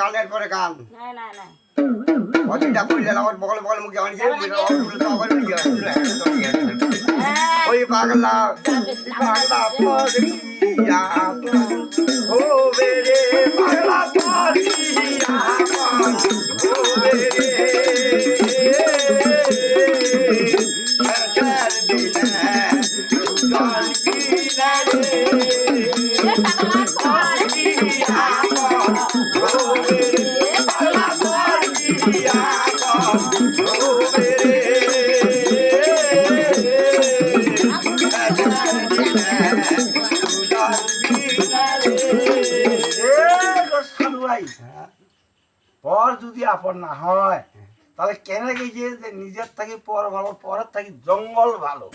গানের পরে গান। না না না অচিন্তা করলেন আমার বগলে বগলে মুখে অনেক হ্যাঁ। ওই পাগলা পাগলা পড়িয়া ও বেরে পাগলা পড়িয়া পর যদি আপন না হয় তাহলে কেন গেছে যে নিজের থাকি পর ভালো পরের থাকি জঙ্গল ভালো?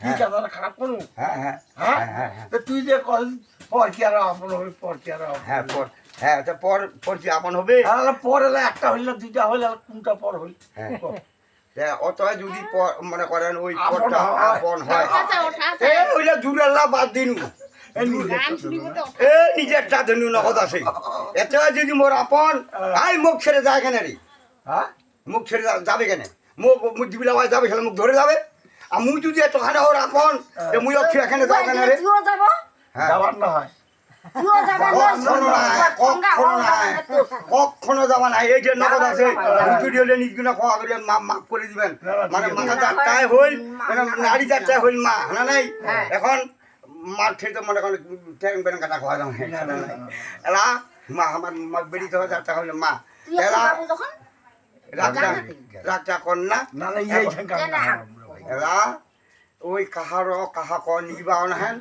কি খারাপ করু হ্যাঁ তো তুই যে কল পর কি আর আপন হবে পর কি আর হ্যাঁ পর হ্যাঁ তা পর পর কি আপন হবে? তাহলে পর এলে একটা হইলে দুইটা হইলে কোনটা পর হইল? হ্যাঁ। যদি পর- মনে করেন ওই আপন পরটা হয়। আপন হয়। আচ্ছা এ বাদ দিন। নিজের গান তো শুনিব শুনবে। তো এ নিজের টা ধনু নগদ আছে। এত যদি মোর আপন আই মুখ ছেড়ে যায় কেন রে? হ্যাঁ? মুখ ছেড়ে যাবে কেন? মুখ মুখ দিবিলা হয় যাবে সেটা মুখ ধরে যাবে। আর মুই যদি এতখানে ওর আপন এ মুই অক্ষি এখানে যাও কেন রে? যাব? হ্যাঁ। যাবার না হয় কখনো যাবা না এই যে নগদ আছে হুজুরি হলে নিজগুনা খাওয়া করে মা মাফ করে দিবেন। না, না, মানে মাথা চারটায় হইল মানে নারী চারটায় হইল মা না নাই? হ্যাঁ। এখন মার খেতে মনে করেন ট্যাং বেন কাটা খাওয়া যাবে। এলা মা আমার মা বেরিতে হয় চারটা হইলে মা তুই রাগটা কন্যা না না এই ঝাঙ্কা কেন? এলা ওই কাহার কাহা ক নিবাও নাহেন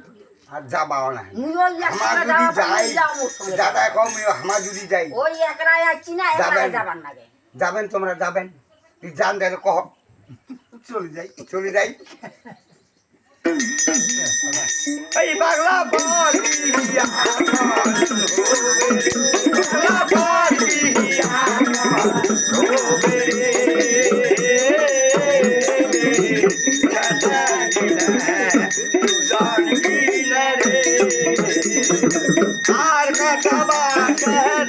আর যাবাও না হেন আমার যদি যাই দাদা কম আমার যদি যাই। ওই একলা আছি না যাবেন। যাবেন তোমরা যাবেন। তুই জান দেখো কহ। চলে যাই। চলে যাই। এই পাগলা বলিয়া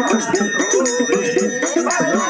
আপন রোবে